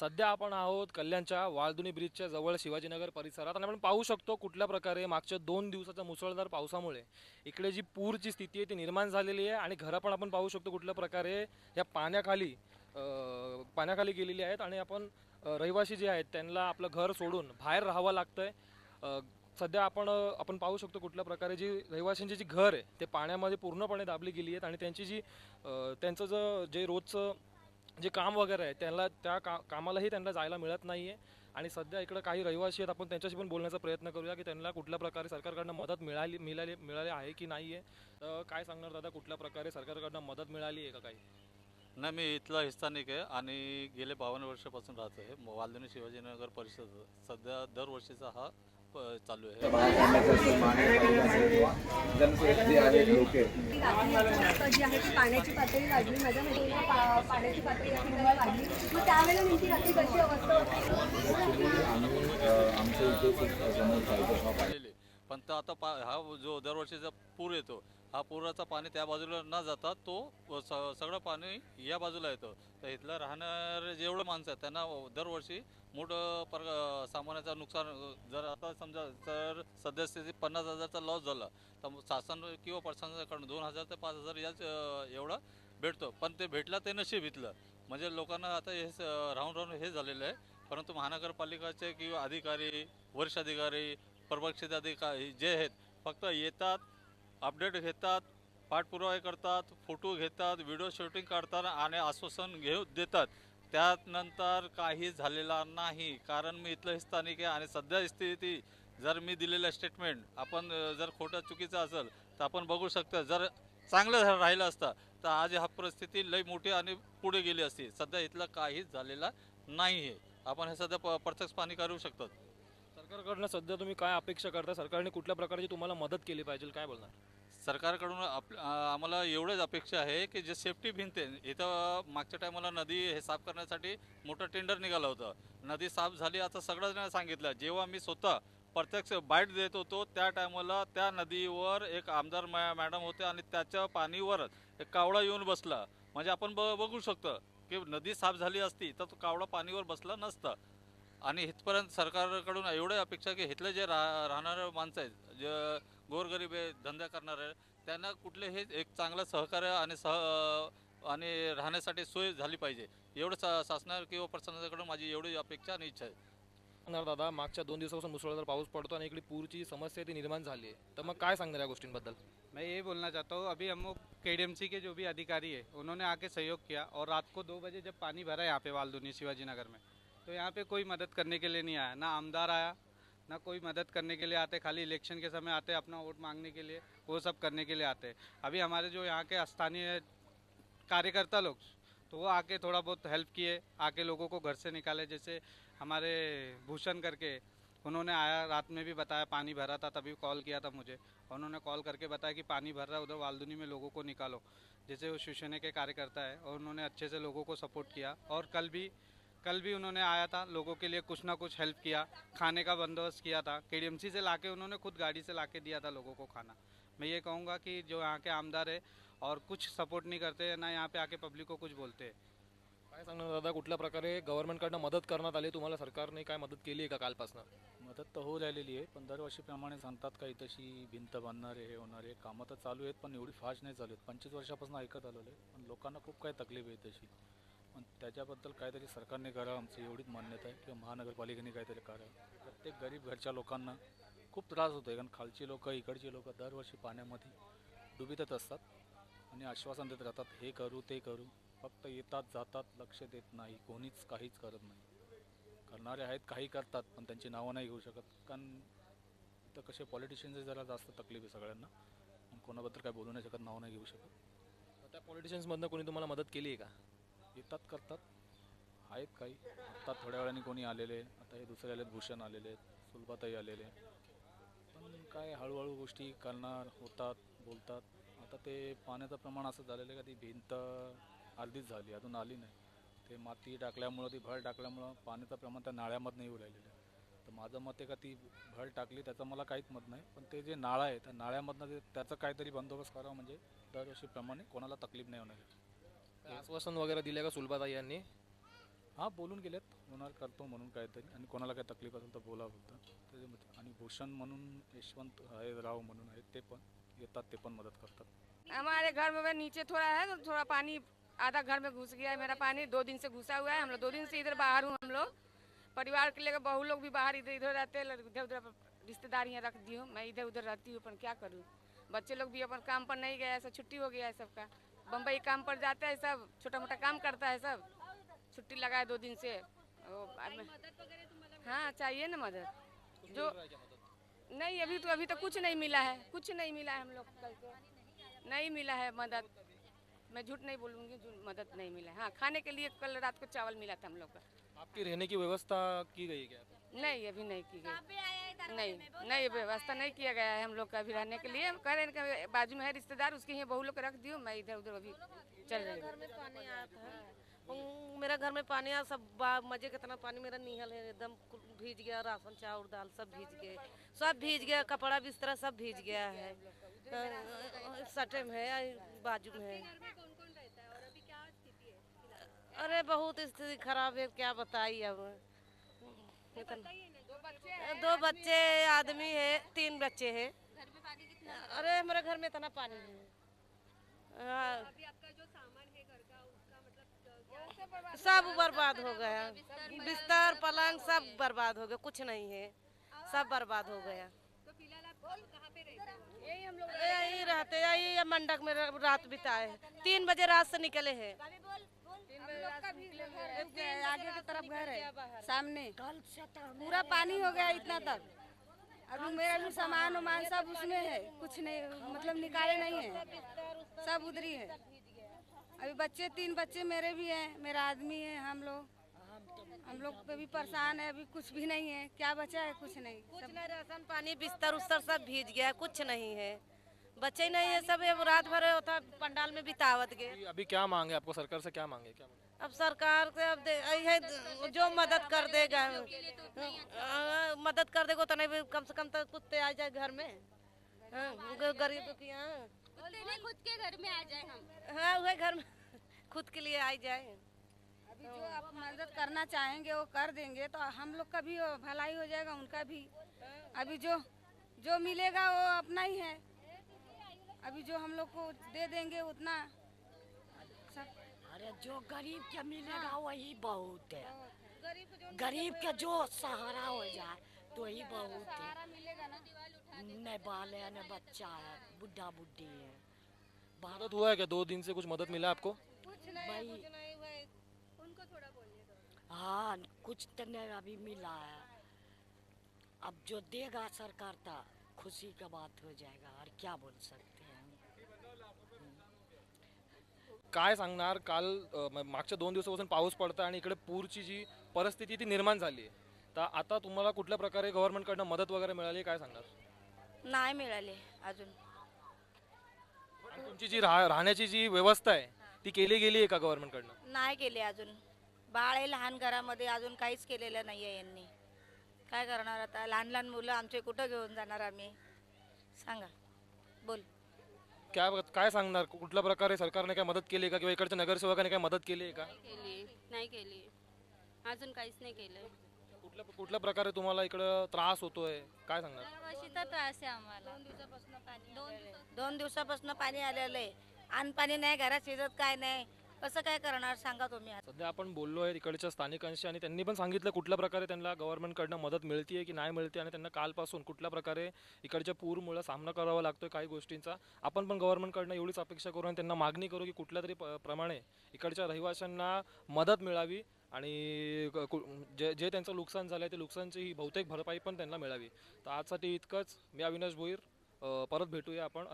सध्या आपण आहोत कल्याणच्या वाळदुनी ब्रिजच्या जवळ शिवाजीनगर परिसरात. आणि आपण पाहू शकतो कुठल्या प्रकारे मागच्या दोन दिवसाच्या मुसळधार पावसामुळे इकडे जी पूरची स्थिती आहे ती निर्माण झालेली आहे आणि घरं पण आपण पाहू शकतो कुठल्या प्रकारे या पाण्याखाली पाण्याखाली गेलेली आहेत. आणि आपण रहिवासी जे आहेत त्यांना आपलं घर सोडून बाहेर राहावं लागतंय. आहे सध्या आपण आपण पाहू शकतो कुठल्या प्रकारे जी रहिवाशांची जी घर आहे ते पाण्यामध्ये पूर्णपणे दाबली गेली आहेत. आणि त्यांची जी त्यांचं जे रोजचं जे काम वगैरे आहे त्यांना त्या का कामालाही त्यांना जायला मिळत नाही आहे आणि सध्या इकडं काही रहिवासी आहेत आपण त्यांच्याशी पण बोलण्याचा प्रयत्न करूया की त्यांना कुठल्या प्रकारे सरकारकडनं मदत मिळाली मिळाली मिळाली आहे की नाही आहे तर काय सांगणार दादा कुठल्या प्रकारे सरकारकडनं मदत मिळाली आहे का काही? नाही मी इथला हिस्थानिक आहे आणि गेले बावन्न वर्षापासून राहतो आहे. वालदुनी शिवाजीनगर परिषद सध्या दरवर्षीचा हा चालू आहे जी ती पाण्याची पातळी वाढली माझ्या पा- पाण्याची पातळी वाढली मग त्यावेळेला नेमकी रात्री कशी अवस्था होती. पण आता पा हा जो दरवर्षीचा पूर येतो हा पुराचा पाणी त्या बाजूला न जाता तो स- सगळं पाणी या बाजूला येतं. तर इथलं राहणारे जेवढं माणसं आहेत त्यांना दरवर्षी मोठं पर सामानाचं नुकसान जर आता समजा जर सद्यस्थिती पन्नास हजारचा लॉस झाला तर शासन किंवा प्रशासनाकडून दोन हजार ते पाच हजार याच एवढा एवढं भेटतो. पण ते भेटला ते नशीब इथलं. म्हणजे लोकांना आता हे राहून राहून हे झालेलं आहे. परंतु महानगरपालिकाचे किंवा अधिकारी वरिष्ठ अधिकारी प्रबक्षित अधिकारी जे आहेत फक्त येतात अपडेट घेतात पाठपुरावे करतात फोटो घेतात व्हिडिओ शूटिंग करतात आणि आश्वासन घेऊ देतात. त्यानंतर काही झालेला नाही. कारण मी इथलं स्थानिक आहे आणि सध्या स्थिती जर मी दिलेलं स्टेटमेंट आपण जर खोटं चुकीचं असेल तर आपण बघू शकता. जर चांगलं राहिलं असतं तर आज हा परिस्थिती लई मोठी आणि पुढे गेली असती. सध्या इथलं काहीच झालेला नाही आहे आपण हे सध्या प- प्रत्यक्ष पाणी करू शकतात सरकारकडनं सध्या तुम्ही काय अपेक्षा करता? सरकारने कुठल्या प्रकारची तुम्हाला मदत केली पाहिजे? काय बोलणार? सरकारकडून आप आम्हाला एवढंच अपेक्षा आहे की जे सेफ्टी भिंत आहे इथं मागच्या टायमाला नदी हे साफ करण्यासाठी मोठं टेंडर निघालं होतं. नदी साफ झाली आता सगळं सांगितलं. जेव्हा मी स्वतः प्रत्यक्ष बाईट देत होतो त्या टायमाला त्या नदीवर एक आमदार मॅ मॅडम होते आणि त्याच्या पाणीवर एक कावळा येऊन बसला. म्हणजे आपण ब बघू शकतो की नदी साफ झाली असती तर तो कावळा पाणीवर बसला नसता. आणि इथपर्यंत सरकारकडून एवढं अपेक्षा की इथलं जे राह राहणारे माणसं आहेत जे गोरगरीब आहे धंदा करणारे त्यांना कुठले हे एक चांगलं सहकार्य आणि सह आणि राहण्यासाठी सोय झाली पाहिजे. एवढं सा शासना किंवा प्रशासनाकडून माझी एवढी अपेक्षा आणि इच्छा आहे. सांगणार दादा मागच्या दोन दिवसापासून मुसळधार पाऊस पडतो आणि इकडे पूरची समस्या ती निर्माण झाली आहे तर मग काय सांगणार या गोष्टींबद्दल? मैं ये बोलना चाहता हूँ अभी हम के के जो भी अधिकारी है उन्होंने आके सहयोग किया और रात को दो बजे जब पानी भरा यहाँ पे वालदुनी शिवाजी नगर में तो यहाँ पे कोई मदद करने के लिए नहीं आया ना आमदार आया ना कोई मदद करने के लिए आते, खाली इलेक्शन के समय आते अपना वोट मांगने के लिए, वो सब करने के लिए आते। अभी हमारे जो यहाँ के स्थानीय कार्यकर्ता लोग तो वो आके थोड़ा बहुत हेल्प किए, आके लोगों को घर से निकाले। जैसे हमारे भूषण करके, उन्होंने आया, रात में भी बताया, पानी भरा था, तभी कॉल किया था मुझे। और उन्होंने कॉल करके बताया कि पानी भर रहा है, उधर वालदुनी में लोगों को निकालो। जैसे वो शिवसेना के कार्यकर्ता है, और उन्होंने अच्छे से लोगों को सपोर्ट किया। और कल भी कल भी उन्होंने आया था लोगों के लिए कुछ ना कुछ हेल्प किया खाने का बंदोबस्त किया था के से लाके उन्होंने खुद गाड़ी से लाके दिया था लोगों को खाना। मैं ये कहूँगा कि जो यहाँ के आमदार है और कुछ सपोर्ट नहीं करते ना यहाँ पे आके पब्लिक को कुछ बोलते हैं। काय सांगणार दादा कुठल्या प्रकारे गव्हर्नमेंटकडनं मदत करण्यात आली तुम्हाला सरकारने काय मदत केली आहे का कालपासून? मदत तर होऊ राहिलेली आहे पण दरवर्षीप्रमाणे सांगतात काही तशी भिंत बांधणारे हे होणारे कामं तर चालू आहेत पण एवढी फास्ट नाही चालू आहेत. पंचवीस वर्षापासून ऐकत आलेलो आहे पण लोकांना खूप काही तकलीफ आहे तशी त्याच्याबद्दल काहीतरी सरकारने करावं आमची एवढीच मान्यता आहे. किंवा महानगरपालिकेने काहीतरी करावं. प्रत्येक गरीब घरच्या लोकांना खूप त्रास होतो आहे कारण खालची लोक इकडची लोक दरवर्षी पाण्यामध्ये डुबीतच असतात आणि आश्वासन देत राहतात हे करू ते करू. फक्त येतात जातात लक्ष देत नाही. कोणीच काहीच करत नाही. करणारे आहेत काही करतात पण त्यांची नावं नाही घेऊ शकत. कारण तर कसे पॉलिटिशियनचे जरा जास्त तकलीफ आहे सगळ्यांना. पण कोणाबद्दल काय बोलू नाही शकत नाव नाही घेऊ शकत. त्या पॉलिटिशियन्समधनं कोणी तुम्हाला मदत केली आहे का? येतात करतात. आहेत काही. आत्ता थोड्या वेळाने कोणी आलेले आता हे दुसरे आलेत भूषण आलेले आहेत सुलभाताई आलेले पण काय हळूहळू गोष्टी करणार होतात बोलतात. आता ते पाण्याचं प्रमाण असं झालेलं आहे का ती भिंत अर्धीच झाली अजून आली नाही. ते माती टाकल्यामुळं ती भळ टाकल्यामुळं पाण्याचं प्रमाण त्या नाळ्यामधनं येऊ राहिलेलं आहे. तर माझं मत आहे का ती भळ टाकली त्याचं मला काहीच मत नाही. पण ते जे नाळं आहे त्या नाळ्यामधनं ते त्याचं काहीतरी बंदोबस्त करावा म्हणजे दरवर्षीप्रमाणे कोणाला तकलीफ नाही होणार आहे. आश्वासन वगैरे दिले का सुलभाताई यांनी? हाँ बोलून गेलेत होणार करतो म्हणून काहीतरी. आणि कोणाला काही तकलीफ़ असेल तर बोला त्याच्यामध्ये आणि भूषण म्हणून यशवंत आहे राव म्हणून आहेत ते पण. येतात ते पण मदत करतात. हमारे घर में नीचे थोड़ा है तो थोड़ा पानी आधा घर में घुस गया है मेरा पानी दो दिन से घुसा हुआ है। हम लोग दो दिन से इधर बाहर हूँ हम लोग। परिवार के लेकर बहु लोग भी बाहर इधर इधर रहते हैं इधर उधर रिश्तेदारियाँ रख दी हूँ। मैं इधर उधर रहती हूँ पर क्या करूँ? बच्चे लोग भी अपन काम पर नहीं गया ऐसा छुट्टी हो गया है सबका। बम्बई काम पर जाता है सब छोटा मोटा काम करता है सब। छुट्टी लगाए दो दिन से। वो बाद में- हाँ चाहिए ना मदद। जो नहीं अभी तो अभी तो कुछ नहीं मिला है। कुछ नहीं मिला है हम लोग कल को। नहीं मिला है मदद। मैं झूठ नहीं बोलूँगी मदद नहीं मिला है। हाँ खाने के लिए कल रात को चावल मिला था हम लोग का। आपकी रहने की व्यवस्था की गई क्या? नहीं अभी नहीं की गई। नहीं नहीं व्यवस्था नहीं किया गया है हम लोग का अभी रहने के लिए। कह रहे हैं कि बाजू में है रिश्तेदार उसके यहाँ बहू लोग रख दियो मैं इधर उधर अभी चल रही हूँ। घर में पानी आया था। मेरा घर में पानी आया सब मज़े कितना पानी मेरा निहल है एकदम भीज गया राशन चावल दाल सब भीज गए। सब भीज गया कपड़ा बिस्तरा सब भीज गया है। सटे में है बाजू में है। अरे बहुत स्थिति खराब है क्या बताइए अब। इतना- दो बच्चे आदमी है तीन बच्चे है। अरे हमारे घर में इतना पानी है। हाँ। मतलब सब बर्बाद हो गया? बिस्तर पलंग सब बर्बाद हो गया। कुछ नहीं है। सब बर्बाद हो गया। तो यही हम लोग यही रहते यही मंडक में रात बिताए तीन बजे रात से निकले हैं। आगे की तरफ़ घर है। सामने। पूरा पानी हो गया इतना तक। अभी मेरा भी सामान वामान सब उसमें है। कुछ नहीं मतलब निकाले नहीं है। सब उधरी है अभी बच्चे तीन बच्चे मेरे भी हैं मेरा आदमी है हम लोग। हम लोग पे भी परेशान है अभी कुछ भी नहीं है। क्या बचा है कुछ नहीं। कुछ नहीं राशन पानी बिस्तर उस्तर सब भीज गया कुछ नहीं है। बच्चे नहीं है सब रात भर होता पंडाल में बितावत गए। अभी- अभी क्या मांगे आपको सरकार से क्या मांगे क्या मांगे? अब सरकार से अब यही जो मदद कर देगा मदद कर देगा तो नहीं कम से कम तो कुत्ते आ जाए घर में हाँ, गरीब की हाँ। खुद के घर में आ जाए हम। हाँ वही घर में खुद के लिए आ जाए। अभी जो आप मदद करना चाहेंगे वो कर देंगे तो हम लोग का भी भलाई हो जाएगा उनका भी। अभी जो जो मिलेगा वो अपना ही है। अभी जो हम लोग को दे देंगे उतना सब अरे जो गरीब के मिलेगा वही बहुत है। गरीब के जो सहारा हो जाए तो ही बहुत है। न बाल है न बच्चा है बुढ़ा बुढ़ी है। मदद हुआ है क्या? दो दिन से कुछ मदद मिला आपको? भाई। हाँ कुछ तो नहीं अभी मिला है। अब जो देगा सरकार तो खुशी का बात हो जाएगा और क्या बोल सकते? काय सांगणार? काल मागच्या दोन दिवसापासून पाऊस पडता आणि इकडे पूरची जी परिस्थिती ती निर्माण झाली आहे. तर आता तुम्हाला कुठल्या प्रकारे गव्हर्नमेंटकडनं मदत वगैरे मिळाली काय सांगणार? नाही मिळाले अजून. तुमची जी राह राहण्याची जी व्यवस्था आहे ती केली गेली आहे का गव्हर्नमेंटकडनं नाही केले अजून. बाळ आहे लहान घरामध्ये अजून काहीच केलेलं नाही आहे यांनी. काय करणार आता? लहान लहान मुलं आमचे कुठं घेऊन जाणार आम्ही? सांगा. बोल. काय काय सांगणार? कुठल्या प्रकारे सरकारने काय मदत केली का? किंवा इकडच्या नगरसेवकाने काय मदत केली आहे का? केली. नाही केली. अजून काहीच नाही केलं. कुठल्या कुठल्या प्रकारे तुम्हाला इकडं त्रास होतोय? काय सांगणार? दरवर्षी तर त्रास आहे आम्हाला. दोन दिवसापासून पाणी दोन दिवसापासून पाणी आलेलं आहे. अन्न पाणी नाही घरात शिजत काय नाही. कसं काय करणार सांगा तुम्ही सध्या आपण बोललो आहे इकडच्या स्थानिकांशी आणि त्यांनी पण सांगितलं कुठल्या प्रकारे त्यांना गव्हर्नमेंटकडनं मदत मिळते की नाही मिळते आणि त्यांना कालपासून कुठल्या प्रकारे इकडच्या पूरमुळे सामना करावा लागतोय काही गोष्टींचा. आपण पण गव्हर्नमेंटकडनं एवढीच अपेक्षा करू आणि त्यांना मागणी करू की कुठल्या तरी प- प्रमाणे इकडच्या रहिवाशांना मदत मिळावी आणि कु- जे जे त्यांचं नुकसान झालं आहे ते नुकसानची ही बहुतेक भरपाई पण त्यांना मिळावी. तर आजसाठी इतकंच. मी अविनाश भोईर. परत भेटूया आपण.